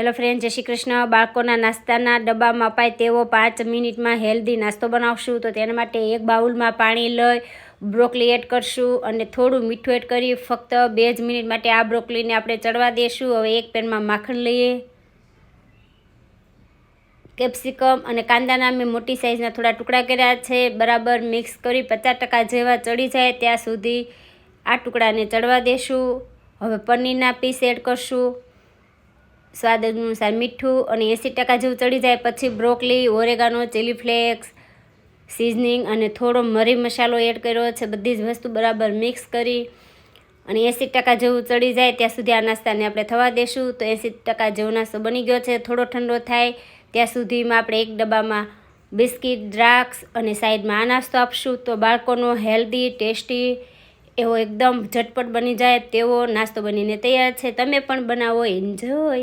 Hello friend, જય શ્રી કૃષ્ણ. બાળકોના નાસ્તાના ડબ્બામાં અપાય તેવો પાંચ મિનિટમાં હેલ્ધી નાસ્તો બનાવશું. તો તેના માટે એક બાઉલમાં પાણી લઈ, બ્રોકલી એડ કરશું અને થોડું મીઠું એડ કરી ફક્ત બે જ મિનિટ માટે આ બ્રોકલીને આપણે ચડવા દેશું. હવે એક પેનમાં માખણ લઈએ. કેપ્સિકમ અને કાંદાના મેં મોટી સાઇઝના થોડા ટુકડા કર્યા છે. બરાબર મિક્સ કરી પચાસ ટકા જેવા ચડી જાય ત્યાં સુધી આ ટુકડાને ચડવા દેશું. હવે પનીરના પીસ એડ કરશું. સ્વાદ અનુસાર મીઠું અને એંસી ટકા જેવું ચડી જાય. પછી broccoli, oregano, chilli flakes, seasoning અને થોડો મરી મસાલો એડ કર્યો છે. બધી જ વસ્તુ બરાબર મિક્સ કરી અને એંસી ટકા જેવું ચડી જાય ત્યાં સુધી આ નાસ્તાને આપણે થવા દેશું. તો એંસી ટકા જેવો નાસ્તો બની ગયો છે. થોડો ઠંડો થાય ત્યાં સુધીમાં આપણે એક ડબ્બામાં બિસ્કિટ, દ્રાક્ષ અને સાઈડમાં આ નાસ્તો આપશું. તો બાળકોનો હેલ્ધી, ટેસ્ટી એવો એકદમ ઝટપટ બની જાય તેવો નાસ્તો બનીને તૈયાર છે. તમે પણ બનાવો. એન્જોય